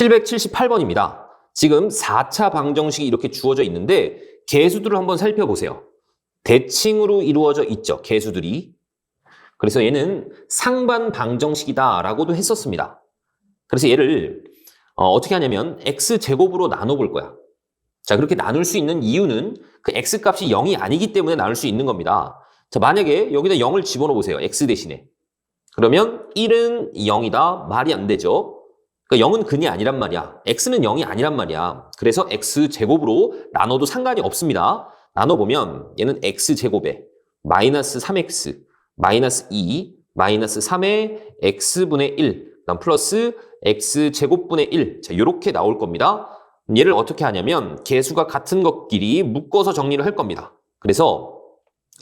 778번입니다. 지금 4차 방정식이 이렇게 주어져 있는데 개수들을 한번 살펴보세요. 대칭으로 이루어져 있죠. 개수들이. 그래서 얘는 상반 방정식이다라고도 했었습니다. 그래서 얘를 어, 떻게 하냐면 x제곱으로 나눠볼 거야. 자 그렇게 나눌 수 있는 이유는 그 x값이 0이 아니기 때문에 나눌 수 있는 겁니다. 자 만약에 여기다 0을 집어넣어 보세요. x 대신에. 그러면 1은 0이다. 말이 안 되죠. 그러니까 0은 근이 아니란 말이야. x는 0이 아니란 말이야. 그래서 x제곱으로 나눠도 상관이 없습니다. 나눠보면 얘는 x제곱에 마이너스 3x, 마이너스 2, 마이너스 3의 x분의 1, 그다음 플러스 x제곱분의 1. 자, 이렇게 나올 겁니다. 얘를 어떻게 하냐면 개수가 같은 것끼리 묶어서 정리를 할 겁니다. 그래서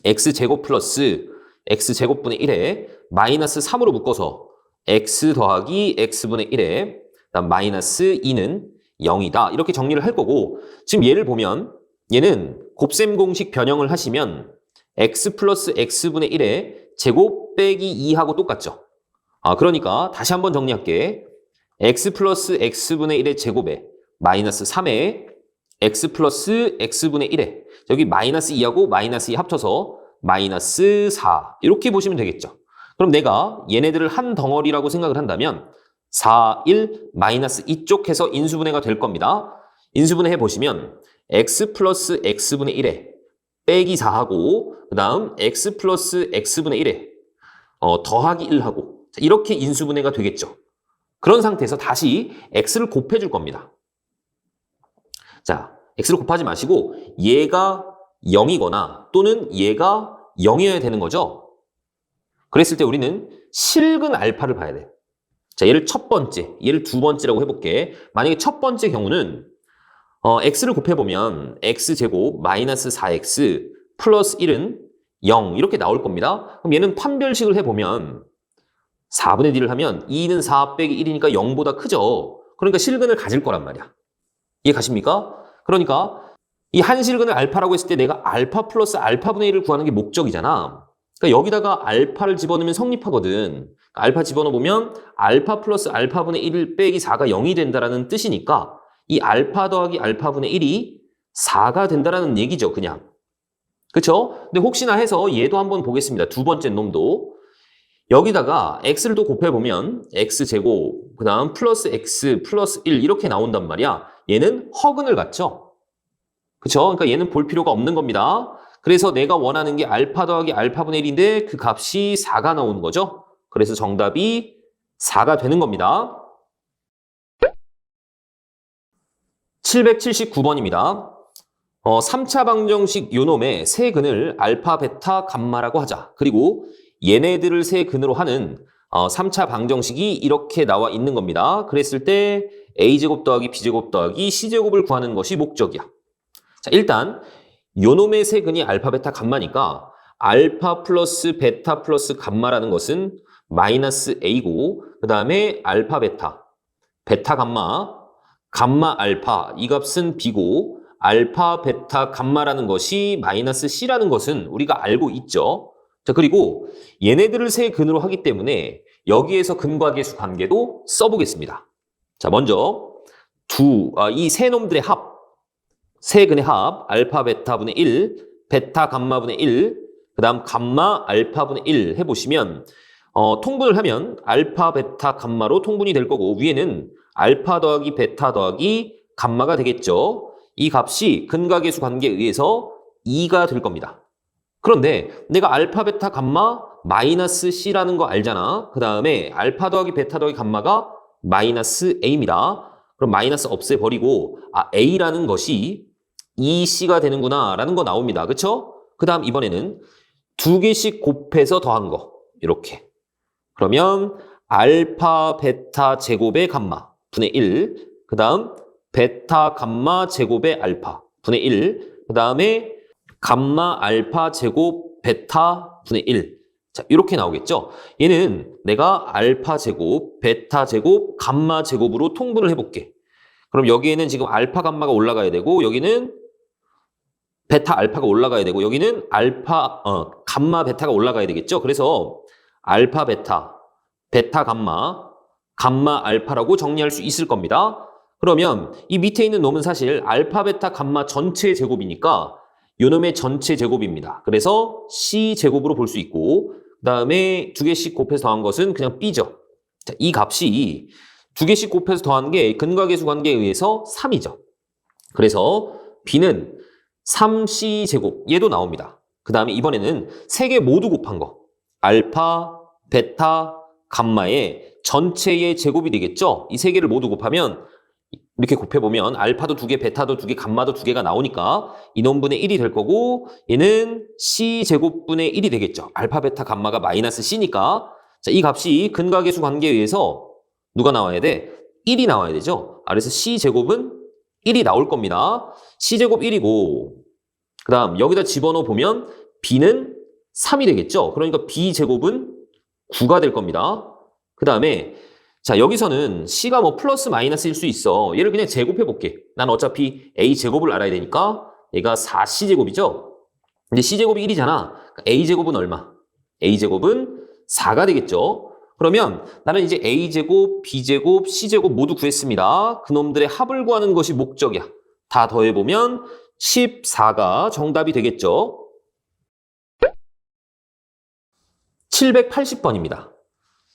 x제곱 플러스 x제곱분의 1에 마이너스 3으로 묶어서 x 더하기 x분의 1에 그 다음 마이너스 2는 0이다. 이렇게 정리를 할 거고 지금 얘를 보면 얘는 곱셈 공식 변형을 하시면 x 플러스 x분의 1에 제곱 빼기 2하고 똑같죠. 아 그러니까 다시 한번 정리할게. x 플러스 x분의 1의 제곱에 마이너스 3에 x 플러스 x분의 1에 여기 마이너스 2하고 마이너스 2 합쳐서 마이너스 4 이렇게 보시면 되겠죠. 그럼 내가 얘네들을 한 덩어리라고 생각을 한다면 4, 1, 마이너스 이쪽 해서 인수분해가 될 겁니다. 인수분해 해보시면 x 플러스 x분의 1에 빼기 4하고 그 다음 x 플러스 x분의 1에 어, 더하기 1하고 이렇게 인수분해가 되겠죠. 그런 상태에서 다시 x를 곱해줄 겁니다. 자, x를 곱하지 마시고 얘가 0이거나 또는 얘가 0이어야 되는 거죠. 그랬을 때 우리는 실근 알파를 봐야 돼요. 자, 얘를 첫 번째, 얘를 두 번째라고 해볼게. 만약에 첫 번째 경우는 어, x를 곱해보면 x제곱 마이너스 4x 플러스 1은 0 이렇게 나올 겁니다. 그럼 얘는 판별식을 해보면 4분의 D를 하면 2는 4 빼기 1이니까 0보다 크죠. 그러니까 실근을 가질 거란 말이야. 이해 가십니까? 그러니까 이 한 실근을 알파라고 했을 때 내가 알파 플러스 알파분의 1을 구하는 게 목적이잖아. 그러니까 여기다가 알파를 집어넣으면 성립하거든. 그러니까 알파 집어넣으면 알파 플러스 알파분의 1 빼기 4가 0이 된다라는 뜻이니까 이 알파 더하기 알파분의 1이 4가 된다라는 얘기죠, 그냥. 그쵸? 근데 혹시나 해서 얘도 한번 보겠습니다. 두 번째 놈도. 여기다가 x를 또 곱해보면 x제곱, 그 다음 플러스 x 플러스 1 이렇게 나온단 말이야. 얘는 허근을 갖죠? 그쵸? 그러니까 얘는 볼 필요가 없는 겁니다. 그래서 내가 원하는 게 알파 더하기 알파분의 1인데 그 값이 4가 나오는 거죠. 그래서 정답이 4가 되는 겁니다. 779번입니다. 어, 3차 방정식 요놈의 세 근을 알파, 베타, 감마라고 하자. 그리고 얘네들을 세 근으로 하는 어, 3차 방정식이 이렇게 나와 있는 겁니다. 그랬을 때 a제곱 더하기 b제곱 더하기 c제곱을 구하는 것이 목적이야. 자, 일단 요놈의 세 근이 알파, 베타, 감마니까 알파 플러스 베타 플러스 감마라는 것은 마이너스 a고 그 다음에 알파, 베타, 베타, 감마, 감마, 알파 이 값은 b고 알파, 베타, 감마라는 것이 마이너스 c라는 것은 우리가 알고 있죠. 자, 그리고 얘네들을 세 근으로 하기 때문에 여기에서 근과 계수 관계도 써보겠습니다. 자, 먼저 두, 아, 이세 놈들의 합, 세 근의 합, 알파, 베타분의 1, 베타, 감마분의 1, 그 다음 감마, 알파분의 1 해보시면 어, 통분을 하면 알파, 베타, 감마로 통분이 될 거고 위에는 알파 더하기 베타 더하기 감마가 되겠죠. 이 값이 근과 계수 관계에 의해서 2가 될 겁니다. 그런데 내가 알파, 베타, 감마 마이너스 C라는 거 알잖아. 그 다음에 알파 더하기 베타 더하기 감마가 마이너스 A입니다. 그럼 마이너스 없애버리고 아 A라는 것이 2C가 되는구나 라는 거 나옵니다. 그쵸? 그 다음 이번에는 두 개씩 곱해서 더한 거 이렇게 그러면 알파 베타 제곱의 감마 분의 1, 그 다음 베타 감마 제곱의 알파 분의 1, 그 다음에 감마 알파 제곱 베타 분의 1. 자, 이렇게 나오겠죠? 얘는 내가 알파 제곱, 베타 제곱, 감마 제곱으로 통분을 해볼게. 그럼 여기에는 지금 알파 감마가 올라가야 되고 여기는 베타 알파가 올라가야 되고 여기는 알파 어 감마 베타가 올라가야 되겠죠. 그래서 알파 베타, 베타 감마, 감마 알파라고 정리할 수 있을 겁니다. 그러면 이 밑에 있는 놈은 사실 알파, 베타, 감마 전체의 제곱이니까 요 놈의 전체 제곱입니다. 그래서 C 제곱으로 볼 수 있고 그 다음에 두 개씩 곱해서 더한 것은 그냥 B죠. 자, 이 값이 두 개씩 곱해서 더한 게 근과계수 관계에 의해서 3이죠. 그래서 B는 3C 제곱 얘도 나옵니다. 그 다음에 이번에는 세 개 모두 곱한 거 알파, 베타, 감마의 전체의 제곱이 되겠죠? 이 세 개를 모두 곱하면 이렇게 곱해보면 알파도 두 개, 베타도 두 개, 감마도 두 개가 나오니까 이놈분의 1이 될 거고 얘는 C 제곱분의 1이 되겠죠. 알파, 베타, 감마가 마이너스 C니까 자, 이 값이 근과계수 관계에 의해서 누가 나와야 돼? 1이 나와야 되죠. 아, 그래서 C 제곱은 1이 나올 겁니다. C 제곱 1이고 그 다음 여기다 집어넣어 보면 B는 3이 되겠죠. 그러니까 B 제곱은 9가 될 겁니다. 그 다음에 자 여기서는 C가 뭐 플러스 마이너스일 수 있어. 얘를 그냥 제곱해 볼게. 난 어차피 A 제곱을 알아야 되니까 얘가 4C 제곱이죠. 근데 C 제곱이 1이잖아. A 제곱은 얼마? A 제곱은 4가 되겠죠. 그러면 나는 이제 A 제곱, B 제곱, C 제곱 모두 구했습니다. 그놈들의 합을 구하는 것이 목적이야. 다 더해 보면 14가 정답이 되겠죠. 780번입니다.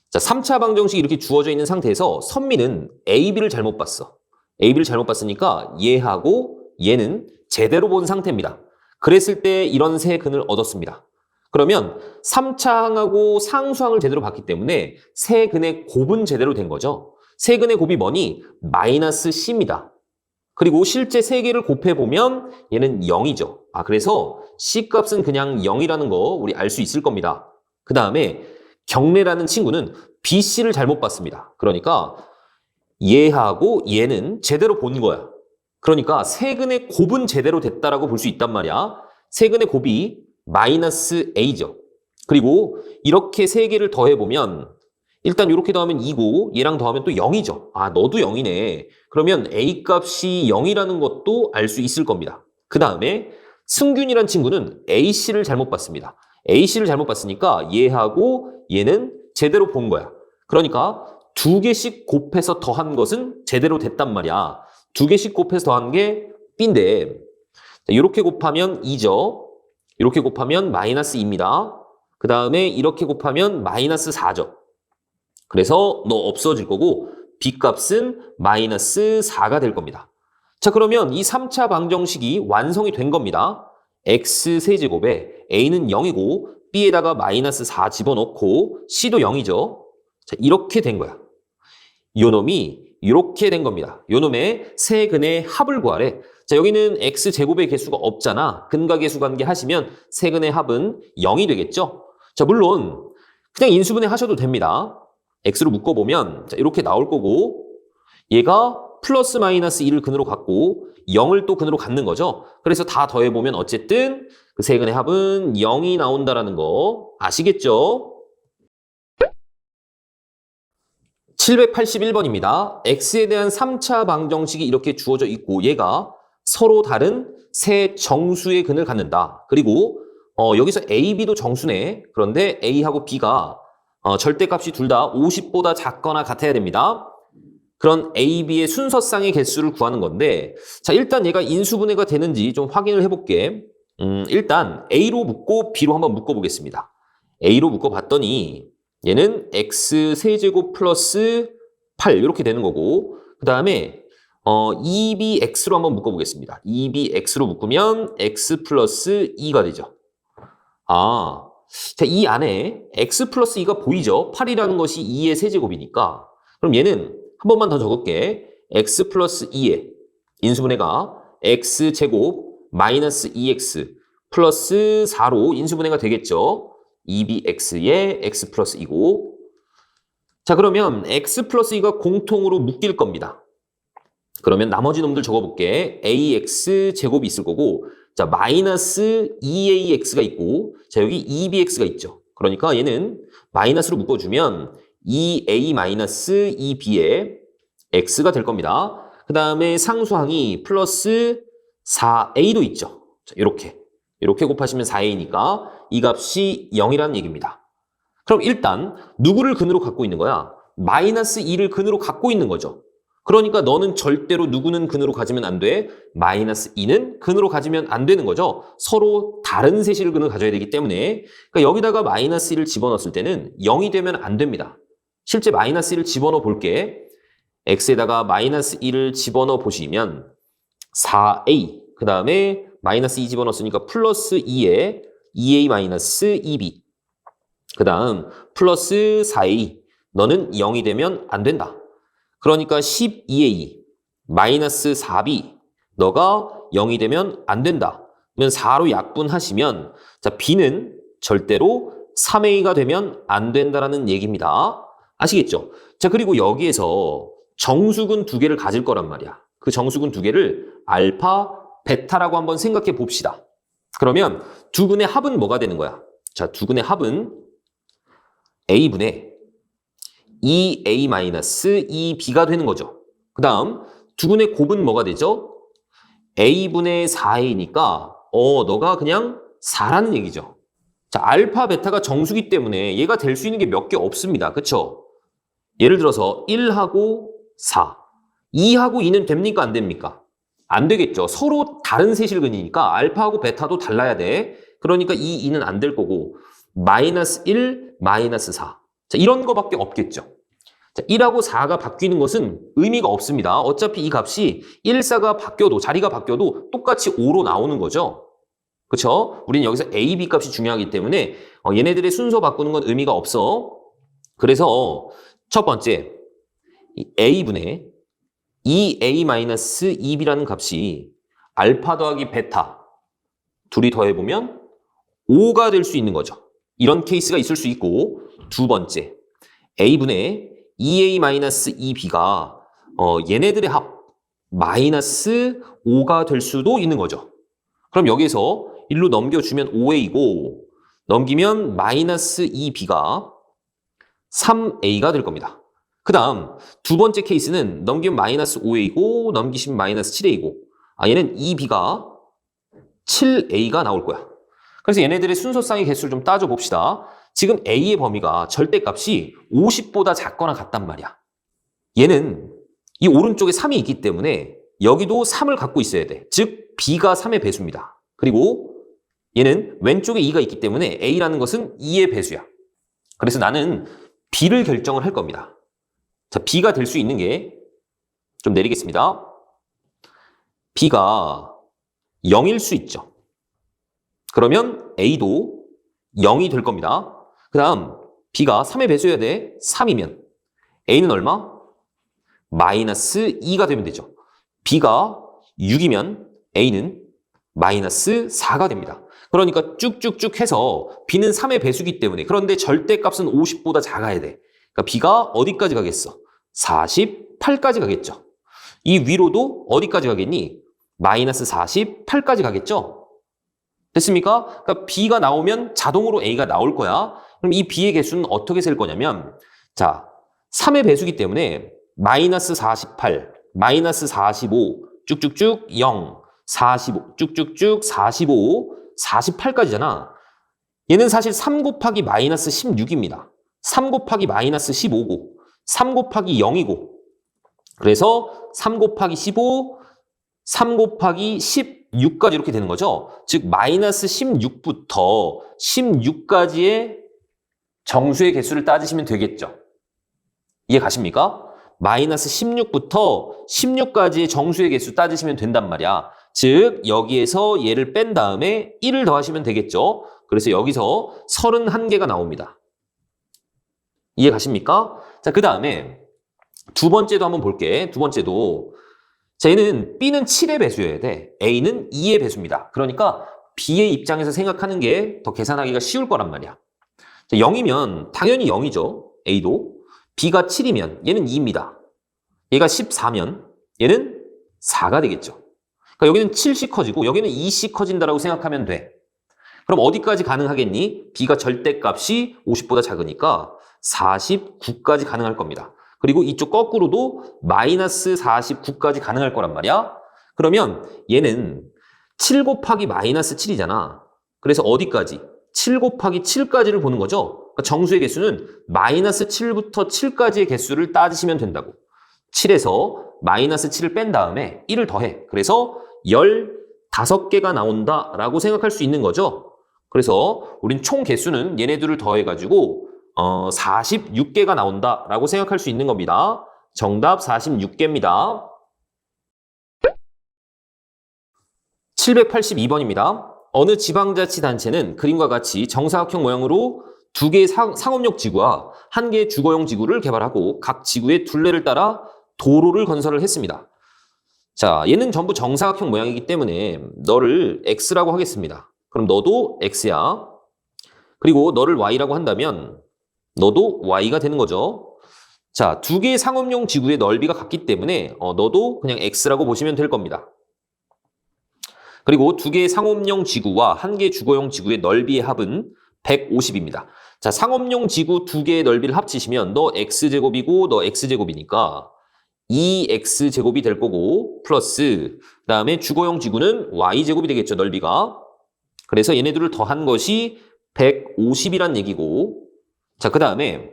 자, 3차 방정식이 이렇게 주어져 있는 상태에서 선미는 A, B를 잘못 봤어. A, B를 잘못 봤으니까 얘하고 얘는 제대로 본 상태입니다. 그랬을 때 이런 세 근을 얻었습니다. 그러면 3차항하고 상수항을 제대로 봤기 때문에 세 근의 곱은 제대로 된 거죠. 세 근의 곱이 뭐니? 마이너스 C입니다. 그리고 실제 세 개를 곱해보면 얘는 0이죠. 아, 그래서 C 값은 그냥 0이라는 거 우리 알 수 있을 겁니다. 그 다음에 경례라는 친구는 BC를 잘못 봤습니다. 그러니까 얘하고 얘는 제대로 본 거야. 그러니까 세근의 곱은 제대로 됐다라고 볼 수 있단 말이야. 세근의 곱이 마이너스 A죠. 그리고 이렇게 세 개를 더해보면 일단 이렇게 더하면 2고 얘랑 더하면 또 0이죠. 아 너도 0이네. 그러면 A 값이 0이라는 것도 알 수 있을 겁니다. 그 다음에 승균이란 친구는 AC를 잘못 봤습니다. A씨를 잘못 봤으니까 얘하고 얘는 제대로 본 거야. 그러니까 두 개씩 곱해서 더한 것은 제대로 됐단 말이야. 두 개씩 곱해서 더한 게 B인데 이렇게 곱하면 2죠. 이렇게 곱하면 마이너스 2입니다. 그 다음에 이렇게 곱하면 마이너스 4죠. 그래서 너 없어질 거고 B 값은 마이너스 4가 될 겁니다. 자 그러면 이 3차 방정식이 완성이 된 겁니다. x 세제곱에 a는 0이고 b에다가 마이너스 4 집어넣고 c도 0이죠. 자, 이렇게 된 거야. 요 놈이 이렇게 된 겁니다. 요 놈의 세 근의 합을 구하래. 자, 여기는 x 제곱의 개수가 없잖아. 근과 개수 관계 하시면 세 근의 합은 0이 되겠죠. 자, 물론 그냥 인수분해 하셔도 됩니다. x로 묶어보면 자, 이렇게 나올 거고 얘가 플러스 마이너스 1을 근으로 갖고 0을 또 근으로 갖는 거죠. 그래서 다 더해보면 어쨌든 그 세 근의 합은 0이 나온다라는 거 아시겠죠? 781번입니다. x에 대한 3차 방정식이 이렇게 주어져 있고 얘가 서로 다른 세 정수의 근을 갖는다. 그리고 어, 여기서 a, b도 정수네. 그런데 a하고 b가 어, 절대값이 둘 다 50보다 작거나 같아야 됩니다. 그런 A, B의 순서상의 개수를 구하는 건데 자 일단 얘가 인수분해가 되는지 좀 확인을 해볼게. 음, 일단 A로 묶고 B로 한번 묶어보겠습니다. A로 묶어봤더니 얘는 X 세제곱 플러스 8 이렇게 되는 거고 그 다음에 어, 2BX로 한번 묶어보겠습니다. 2BX로 묶으면 X 플러스 2가 되죠. 아, 자, 이 안에 X 플러스 2가 보이죠? 8이라는 것이 2의 세제곱이니까 그럼 얘는 한 번만 더 적을게. x 플러스 2에 인수분해가 x 제곱 마이너스 2x 플러스 4로 인수분해가 되겠죠. 2bx에 x 플러스 2고 자 그러면 x 플러스 2가 공통으로 묶일 겁니다. 그러면 나머지 놈들 적어볼게. ax 제곱이 있을 거고 자 마이너스 2ax가 있고 자 여기 2bx가 있죠. 그러니까 얘는 마이너스로 묶어주면 2a 마이너스 2b의 x가 될 겁니다. 그 다음에 상수항이 플러스 4a도 있죠. 자, 이렇게. 이렇게 곱하시면 4a니까 이 값이 0이라는 얘기입니다. 그럼 일단 누구를 근으로 갖고 있는 거야? 마이너스 2를 근으로 갖고 있는 거죠. 그러니까 너는 절대로 누구는 근으로 가지면 안 돼. 마이너스 2는 근으로 가지면 안 되는 거죠. 서로 다른 세실 근을 가져야 되기 때문에. 그러니까 여기다가 마이너스 1을 집어넣었을 때는 0이 되면 안 됩니다. 실제 마이너스 1을 집어넣어 볼게. x에다가 마이너스 1을 집어넣어 보시면 4a 그 다음에 마이너스 2 집어넣었으니까 플러스 2에 2a 마이너스 2b 그 다음 플러스 4a 너는 0이 되면 안 된다. 그러니까 12a 마이너스 4b 너가 0이 되면 안 된다. 그러면 4로 약분하시면 자 b는 절대로 3a가 되면 안 된다라는 얘기입니다. 아시겠죠? 자 그리고 여기에서 정수근 두 개를 가질 거란 말이야. 그 정수근 두 개를 알파, 베타라고 한번 생각해 봅시다. 그러면 두 근의 합은 뭐가 되는 거야? 자, 두 근의 합은 a분의 2a-2b가 되는 거죠. 그 다음 두 근의 곱은 뭐가 되죠? a분의 4a니까 어 너가 그냥 4라는 얘기죠. 자, 알파, 베타가 정수기 때문에 얘가 될 수 있는 게 몇 개 없습니다. 그쵸? 예를 들어서 1하고 4, 2하고 2는 됩니까? 안 됩니까? 안 되겠죠. 서로 다른 세실근이니까 알파하고 베타도 달라야 돼. 그러니까 이 2는 안 될 거고 마이너스 1, 마이너스 4. 자, 이런 거밖에 없겠죠. 자, 1하고 4가 바뀌는 것은 의미가 없습니다. 어차피 이 값이 1, 4가 바뀌어도 자리가 바뀌어도 똑같이 5로 나오는 거죠. 그렇죠? 우리는 여기서 A, B 값이 중요하기 때문에 어, 얘네들의 순서 바꾸는 건 의미가 없어. 그래서 첫 번째 이 A분의 2A-2B라는 값이 알파 더하기 베타 둘이 더해보면 5가 될 수 있는 거죠. 이런 케이스가 있을 수 있고 두 번째 A분의 2A-2B가 어, 얘네들의 합 마이너스 5가 될 수도 있는 거죠. 그럼 여기에서 1로 넘겨주면 5A이고 넘기면 마이너스 2B가 3A가 될 겁니다. 그 다음 두 번째 케이스는 넘기면 마이너스 5A이고 넘기시면 마이너스 7A이고 아 얘는 2B가 7A가 나올 거야. 그래서 얘네들의 순서상의 개수를 좀 따져봅시다. 지금 A의 범위가 절대값이 50보다 작거나 같단 말이야. 얘는 이 오른쪽에 3이 있기 때문에 여기도 3을 갖고 있어야 돼. 즉 B가 3의 배수입니다. 그리고 얘는 왼쪽에 2가 있기 때문에 A라는 것은 2의 배수야. 그래서 나는 B를 결정을 할 겁니다. 자, B가 될 수 있는 게 좀 내리겠습니다. B가 0일 수 있죠. 그러면 A도 0이 될 겁니다. 그 다음 B가 3의 배수여야 돼. 3이면 A는 얼마? 마이너스 2가 되면 되죠. B가 6이면 A는 마이너스 4가 됩니다. 그러니까 쭉쭉쭉 해서 B는 3의 배수기 때문에 그런데 절대값은 50보다 작아야 돼. 그러니까 B가 어디까지 가겠어? 48까지 가겠죠. 이 위로도 어디까지 가겠니? 마이너스 48까지 가겠죠. 됐습니까? 그러니까 B가 나오면 자동으로 A가 나올 거야. 그럼 이 B의 개수는 어떻게 셀 거냐면 자 3의 배수기 때문에 마이너스 48, 마이너스 45, 쭉쭉쭉 0, 45, 쭉쭉쭉 45, 48까지잖아. 얘는 사실 3 곱하기 마이너스 16입니다. 3 곱하기 마이너스 15고 3 곱하기 0이고 그래서 3 곱하기 15, 3 곱하기 16까지 이렇게 되는 거죠. 즉 마이너스 16부터 16까지의 정수의 개수를 따지시면 되겠죠. 이해 가십니까? 마이너스 16부터 16까지의 정수의 개수 따지시면 된단 말이야. 즉 여기에서 얘를 뺀 다음에 1을 더하시면 되겠죠. 그래서 여기서 31개가 나옵니다. 이해 가십니까? 자, 그 다음에 두 번째도 한번 볼게. 두 번째도 자, 얘는 B는 7의 배수여야 돼. A는 2의 배수입니다. 그러니까 B의 입장에서 생각하는 게 더 계산하기가 쉬울 거란 말이야. 자, 0이면 당연히 0이죠. A도. B가 7이면 얘는 2입니다. 얘가 14면 얘는 4가 되겠죠. 그러니까 여기는 7씩 커지고 여기는 2씩 커진다라고 생각하면 돼. 그럼 어디까지 가능하겠니? B가 절대값이 50보다 작으니까 49까지 가능할 겁니다. 그리고 이쪽 거꾸로도 마이너스 49까지 가능할 거란 말이야. 그러면 얘는 7 곱하기 마이너스 7이잖아. 그래서 어디까지? 7 곱하기 7까지를 보는 거죠. 그러니까 정수의 개수는 마이너스 7부터 7까지의 개수를 따지시면 된다고. 7에서 마이너스 7을 뺀 다음에 1을 더해. 그래서 15개가 나온다라고 생각할 수 있는 거죠. 그래서 우린 총 개수는 얘네들을 더해가지고 어, 46개가 나온다라고 생각할 수 있는 겁니다. 정답 46개입니다. 782번입니다. 어느 지방자치단체는 그림과 같이 정사각형 모양으로 두 개의 상, 상업용 지구와 한 개의 주거용 지구를 개발하고 각 지구의 둘레를 따라 도로를 건설을 했습니다. 자, 얘는 전부 정사각형 모양이기 때문에 너를 X라고 하겠습니다. 그럼 너도 X야. 그리고 너를 Y라고 한다면 너도 Y가 되는 거죠. 자, 두 개의 상업용 지구의 넓이가 같기 때문에 어, 너도 그냥 X라고 보시면 될 겁니다. 그리고 두 개의 상업용 지구와 한 개의 주거용 지구의 넓이의 합은 150입니다. 자, 상업용 지구 두 개의 넓이를 합치시면 너 x제곱이고 너 x제곱이니까 2x제곱이 될 거고 플러스 그다음에 주거용 지구는 y제곱이 되겠죠, 넓이가. 그래서 얘네들을 더한 것이 150이란 얘기고 자, 그다음에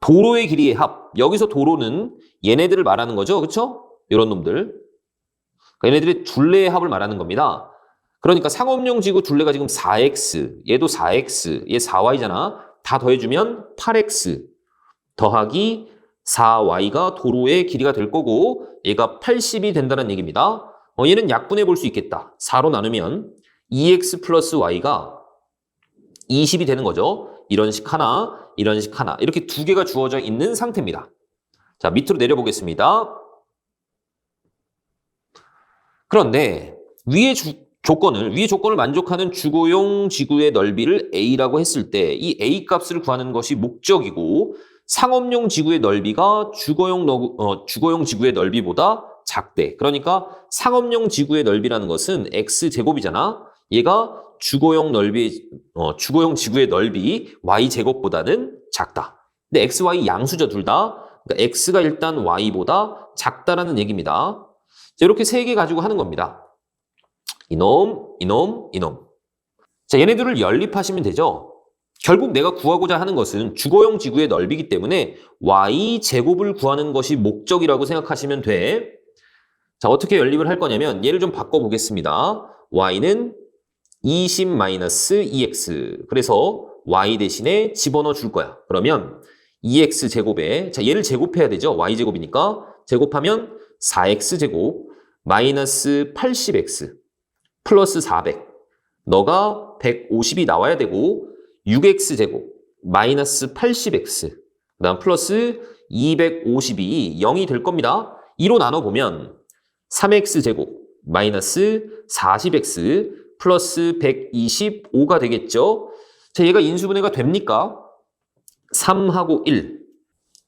도로의 길이의 합. 여기서 도로는 얘네들을 말하는 거죠. 그렇죠? 이런 놈들. 얘네들의 둘레의 합을 말하는 겁니다. 그러니까 상업용 지구 둘레가 지금 4x, 얘도 4x, 얘 4y잖아. 다 더해주면 8x 더하기 4y가 도로의 길이가 될 거고 얘가 80이 된다는 얘기입니다. 어, 얘는 약분해 볼 수 있겠다. 4로 나누면 2x 플러스 y가 20이 되는 거죠. 이런 식 하나, 이런 식 하나 이렇게 두 개가 주어져 있는 상태입니다. 자 밑으로 내려보겠습니다. 그런데 위의 주, 조건을 위의 조건을 만족하는 주거용 지구의 넓이를 A라고 했을 때 이 A 값을 구하는 것이 목적이고 상업용 지구의 넓이가 주거용, 너, 어, 주거용 지구의 넓이보다 작대. 그러니까 상업용 지구의 넓이라는 것은 x 제곱이잖아. 얘가 주거용 넓이 어, 주거용 지구의 넓이 y 제곱보다는 작다. 근데 x, y 양수죠 둘 다. 그러니까 x가 일단 y보다 작다라는 얘기입니다. 자, 이렇게 세 개 가지고 하는 겁니다. 이놈, 이놈, 이놈. 자, 얘네들을 연립하시면 되죠. 결국 내가 구하고자 하는 것은 주거용 지구의 넓이기 때문에 y 제곱을 구하는 것이 목적이라고 생각하시면 돼. 자, 어떻게 연립을 할 거냐면 얘를 좀 바꿔 보겠습니다. y는 20-2x. 그래서 y 대신에 집어넣어 줄 거야. 그러면 2x 제곱에 자, 얘를 제곱해야 되죠. y 제곱이니까 제곱하면 4x 제곱 마이너스 80x 플러스 400. 너가 150이 나와야 되고 6x 제곱 마이너스 80x 그 다음 플러스 252 0이 될 겁니다. 2로 나눠보면 3x 제곱 마이너스 40x 플러스 125가 되겠죠. 자, 얘가 인수분해가 됩니까? 3하고 1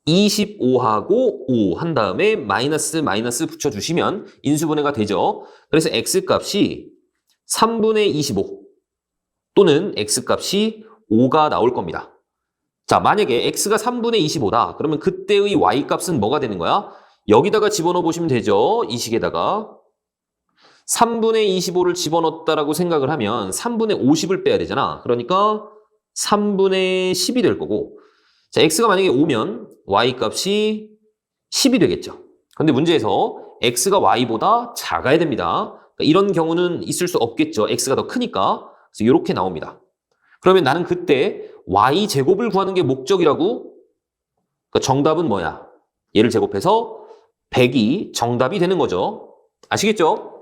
25하고 5 한 다음에 마이너스 마이너스 붙여주시면 인수분해가 되죠. 그래서 x값이 3분의 25 또는 x값이 5가 나올 겁니다. 자, 만약에 x가 3분의 25다. 그러면 그때의 y값은 뭐가 되는 거야? 여기다가 집어넣어 보시면 되죠. 이 식에다가 3분의 25를 집어넣었다라고 생각을 하면 3분의 50을 빼야 되잖아. 그러니까 3분의 10이 될 거고 자, x가 만약에 5면 y값이 10이 되겠죠. 근데 문제에서 x가 y보다 작아야 됩니다. 그러니까 이런 경우는 있을 수 없겠죠. x가 더 크니까. 그래서 이렇게 나옵니다. 그러면 나는 그때 y 제곱을 구하는 게 목적이라고? 그러니까 정답은 뭐야? 얘를 제곱해서 100이 정답이 되는 거죠. 아시겠죠?